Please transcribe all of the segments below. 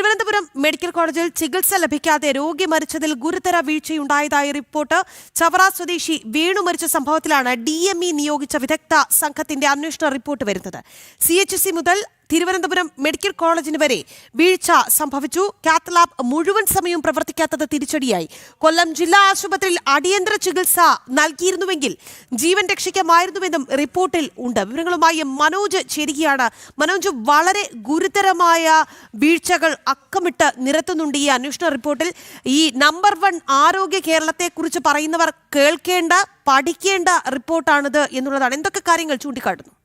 Thiruvananthapuram medical കോളേജിൽ ചികിത്സ ലഭിക്കാതെ രോഗി മരിച്ചതിൽ ഗുരുതര വീഴ്ചയുണ്ടായതായി റിപ്പോർട്ട് ചവറ സ്വദേശി വേണു മരിച്ച സംഭവത്തിലാണ് ഡി നിയോഗിച്ച വിദഗ്ധ സംഘത്തിന്റെ അന്വേഷണ റിപ്പോർട്ട് വരുന്നത്. സി മുതൽ തിരുവനന്തപുരം മെഡിക്കൽ കോളേജിന് വരെ വീഴ്ച സംഭവിച്ചു. കാത്ത് ലാബ് മുഴുവൻ സമയവും പ്രവർത്തിക്കാത്തത് തിരിച്ചടിയായി. കൊല്ലം ജില്ലാ ആശുപത്രിയിൽ അടിയന്തര ചികിത്സ നൽകിയിരുന്നുവെങ്കിൽ ജീവൻ രക്ഷിക്കാമായിരുന്നുവെന്നും റിപ്പോർട്ടിൽ ഉണ്ട്. വിവരങ്ങളുമായി മനോജ് ചേരുകയാണ്. മനോജ് വളരെ ഗുരുതരമായ വീഴ്ചകൾ അക്കമിട്ട് നിരത്തുന്നുണ്ട് ഈ അന്വേഷണ റിപ്പോർട്ടിൽ. ഈ നമ്പർ വൺ ആരോഗ്യ കേരളത്തെക്കുറിച്ച് പറയുന്നവർ കേൾക്കേണ്ട പഠിക്കേണ്ട റിപ്പോർട്ടാണിത് എന്നുള്ളതാണ്. എന്തൊക്കെ കാര്യങ്ങൾ ചൂണ്ടിക്കാട്ടുന്നു?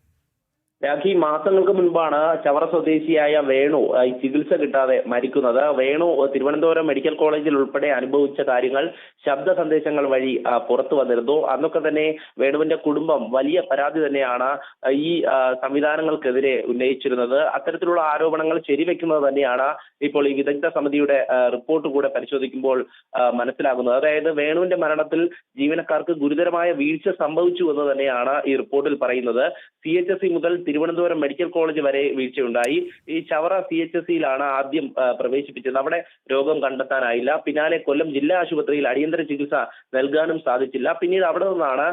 രാഖി മാസങ്ങൾക്ക് മുൻപാണ് ചവറ സ്വദേശിയായ വേണു ഈ ചികിത്സ കിട്ടാതെ മരിക്കുന്നത്. വേണു തിരുവനന്തപുരം മെഡിക്കൽ കോളേജിൽ ഉൾപ്പെടെ അനുഭവിച്ച കാര്യങ്ങൾ ശബ്ദ സന്ദേശങ്ങൾ വഴി പുറത്തു വന്നിരുന്നു. അന്നൊക്കെ തന്നെ വേണുവിന്റെ കുടുംബം വലിയ പരാതി തന്നെയാണ് ഈ സംവിധാനങ്ങൾക്കെതിരെ ഉന്നയിച്ചിരുന്നത്. അത്തരത്തിലുള്ള ആരോപണങ്ങൾ ശരിവെക്കുന്നത് തന്നെയാണ് ഇപ്പോൾ ഈ വിദഗ്ധ സമിതിയുടെ റിപ്പോർട്ട് കൂടെ പരിശോധിക്കുമ്പോൾ മനസ്സിലാകുന്നത്. അതായത് വേണുവിന്റെ മരണത്തിൽ ജീവനക്കാർക്ക് ഗുരുതരമായ വീഴ്ച സംഭവിച്ചു എന്ന് തന്നെയാണ് ഈ റിപ്പോർട്ടിൽ പറയുന്നത്. സി മുതൽ തിരുവനന്തപുരം മെഡിക്കൽ കോളേജ് വരെ വീഴ്ചയുണ്ടായി. ഈ ചവറ സി എച്ച് എസ് സിയിലാണ് ആദ്യം പ്രവേശിപ്പിച്ചത്. അവിടെ രോഗം കണ്ടെത്താനായില്ല. പിന്നാലെ കൊല്ലം ജില്ലാ ആശുപത്രിയിൽ അടിയന്തര ചികിത്സ നൽകാനും സാധിച്ചില്ല. പിന്നീട് അവിടെ നിന്നാണ്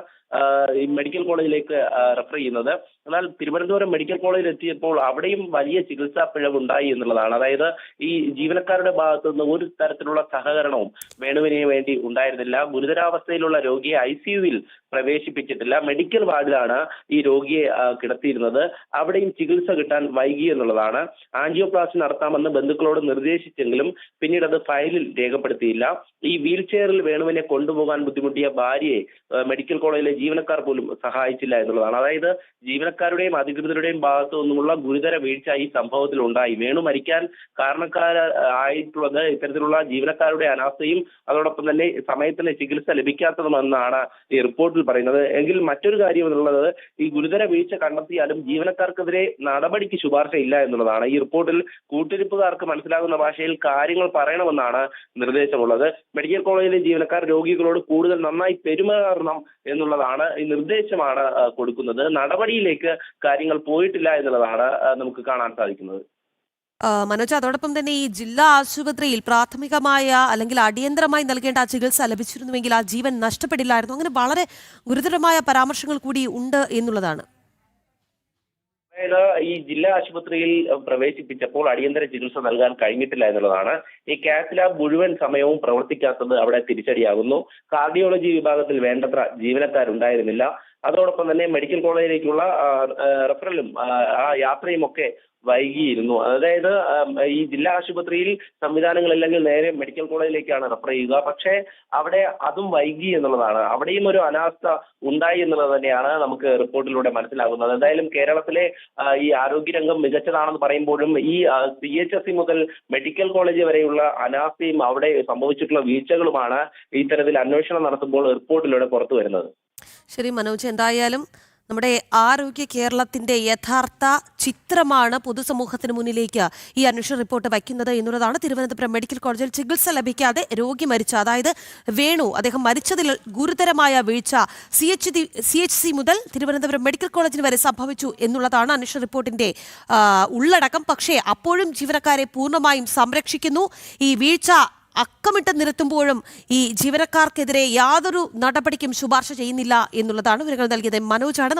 ഈ മെഡിക്കൽ കോളേജിലേക്ക് റെഫർ ചെയ്യുന്നത്. എന്നാൽ തിരുവനന്തപുരം മെഡിക്കൽ കോളേജിൽ എത്തിയപ്പോൾ അവിടെയും വലിയ ചികിത്സാ പിഴവുണ്ടായി എന്നുള്ളതാണ്. അതായത് ഈ ജീവനക്കാരുടെ ഭാഗത്തു നിന്ന് ഒരു തരത്തിലുള്ള സഹകരണവും വേണുവിന് വേണ്ടി ഉണ്ടായിരുന്നില്ല. ഗുരുതരാവസ്ഥയിലുള്ള രോഗിയെ ഐ സിയുവിൽ പ്രവേശിപ്പിച്ചിട്ടില്ല. മെഡിക്കൽ വാർഡിലാണ് ഈ രോഗിയെ കിടത്തിയിരുന്നത്. അവിടെയും ചികിത്സ കിട്ടാൻ വൈകി എന്നുള്ളതാണ്. ആൻജിയോപ്ലാസ്റ്റി നടത്താമെന്ന് ബന്ധുക്കളോട് നിർദ്ദേശിച്ചെങ്കിലും പിന്നീട് അത് ഫയലിൽ രേഖപ്പെടുത്തിയില്ല. ഈ വീൽ ചെയറിൽ വേണുവിനെ കൊണ്ടുപോകാൻ ബുദ്ധിമുട്ടിയ ഭാര്യയെ മെഡിക്കൽ കോളേജിലെ ജീവനക്കാർ പോലും സഹായിച്ചില്ല എന്നുള്ളതാണ്. അതായത് ജീവനക്കാരുടെയും അധികൃതരുടെയും ഭാഗത്തു നിന്നുമുള്ള ഗുരുതര വീഴ്ച ഈ സംഭവത്തിൽ ഉണ്ടായി. വേണു മരിക്കാൻ കാരണക്കാര ആയിട്ടുള്ളത് ഇത്തരത്തിലുള്ള ജീവനക്കാരുടെ അനാസ്ഥയും അതോടൊപ്പം തന്നെ സമയത്തിന് ചികിത്സ ലഭിക്കാത്തതുമെന്നാണ് ഈ റിപ്പോർട്ടിൽ പറയുന്നത്. എങ്കിൽ മറ്റൊരു കാര്യം എന്നുള്ളത് ഈ ഗുരുതര വീഴ്ച കണ്ടെത്തിയാലും ജീവനക്കാർക്കെതിരെ നടപടിക്ക് ശുപാർശ ഇല്ല എന്നുള്ളതാണ്. ഈ റിപ്പോർട്ടിൽ കൂട്ടിരിപ്പുകാർക്ക് മനസ്സിലാകുന്ന ഭാഷയിൽ കാര്യങ്ങൾ പറയണമെന്നാണ് നിർദ്ദേശമുള്ളത്. മെഡിക്കൽ കോളേജിലെ ജീവനക്കാർ രോഗികളോട് കൂടുതൽ നന്നായി പെരുമാറണം എന്നുള്ളതാണ് ഈ നിർദ്ദേശമാണ് കൊടുക്കുന്നത്. നടപടിയിലേക്ക് കാര്യങ്ങൾ പോയിട്ടില്ല എന്നുള്ളതാണ് നമുക്ക് കാണാൻ സാധിക്കുന്നത്. മനോജ് അതോടൊപ്പം തന്നെ ഈ ജില്ലാ ആശുപത്രിയിൽ പ്രാഥമികമായ അല്ലെങ്കിൽ അടിയന്തരമായി നൽകേണ്ട ആ ചികിത്സ ലഭിച്ചിരുന്നുവെങ്കിൽ ആ ജീവൻ നഷ്ടപ്പെടില്ലായിരുന്നു. അങ്ങനെ വളരെ ഗുരുതരമായ പരാമർശങ്ങൾ കൂടി ഉണ്ട് എന്നുള്ളതാണ്. അതായത് ഈ ജില്ലാ ആശുപത്രിയിൽ പ്രവേശിപ്പിച്ചപ്പോൾ അടിയന്തര ചികിത്സ നൽകാൻ കഴിഞ്ഞിട്ടില്ല എന്നുള്ളതാണ്. ഈ കാത്ത് ലാബ് മുഴുവൻ സമയവും പ്രവർത്തിക്കാത്തത് അവിടെ തിരിച്ചടിയാകുന്നു. കാർഡിയോളജി വിഭാഗത്തിൽ വേണ്ടത്ര ജീവനക്കാരുണ്ടായിരുന്നില്ല. അതോടൊപ്പം തന്നെ മെഡിക്കൽ കോളേജിലേക്കുള്ള റെഫറലും ആ, യാത്രയും ഒക്കെ വൈകിയിരുന്നു. അതായത് ഈ ജില്ലാ ആശുപത്രിയിൽ സംവിധാനങ്ങൾ അല്ലെങ്കിൽ നേരെ മെഡിക്കൽ കോളേജിലേക്കാണ് റെഫർ ചെയ്യുക. പക്ഷേ അവിടെ അതും വൈകി എന്നുള്ളതാണ്. അവിടെയും ഒരു അനാസ്ഥ ഉണ്ടായി എന്നുള്ളത് തന്നെയാണ് നമുക്ക് റിപ്പോർട്ടിലൂടെ മനസ്സിലാകുന്നത്. എന്തായാലും കേരളത്തിലെ ഈ ആരോഗ്യരംഗം മികച്ചതാണെന്ന് പറയുമ്പോഴും ഈ സി എച്ച് എസ് സി മുതൽ മെഡിക്കൽ കോളേജ് വരെയുള്ള അനാസ്ഥയും അവിടെ സംഭവിച്ചിട്ടുള്ള വീഴ്ചകളുമാണ് ഇത്തരത്തിൽ അന്വേഷണം നടത്തുമ്പോൾ റിപ്പോർട്ടിലൂടെ പുറത്തു വരുന്നത്. ശരി മനോജ് എന്തായാലും നമ്മുടെ ആരോഗ്യ കേരളത്തിന്റെ യഥാർത്ഥ ചിത്രമാണ് പൊതുസമൂഹത്തിന് മുന്നിലേക്ക് ഈ അന്വേഷണ റിപ്പോർട്ട് വയ്ക്കുന്നത് എന്നുള്ളതാണ് തിരുവനന്തപുരം മെഡിക്കൽ കോളേജിൽ ചികിത്സ ലഭിക്കാതെ രോഗി മരിച്ച അതായത് വേണു അദ്ദേഹം മരിച്ചതിൽ ഗുരുതരമായ വീഴ്ച സി എച്ച് സി മുതൽ തിരുവനന്തപുരം മെഡിക്കൽ കോളേജിന് വരെ സംഭവിച്ചു എന്നുള്ളതാണ് അന്വേഷണ റിപ്പോർട്ടിന്റെ ഉള്ളടക്കം. പക്ഷേ അപ്പോഴും ജീവനക്കാരെ പൂർണമായും സംരക്ഷിക്കുന്നു. ഈ വീഴ്ച അക്കമിട്ട് നിരത്തുമ്പോഴും ഈ ജീവനക്കാർക്കെതിരെ യാതൊരു നടപടിക്കും ശുപാർശ ചെയ്യുന്നില്ല എന്നുള്ളതാണ് വിവരങ്ങൾ നൽകിയത്. മനോജാണ്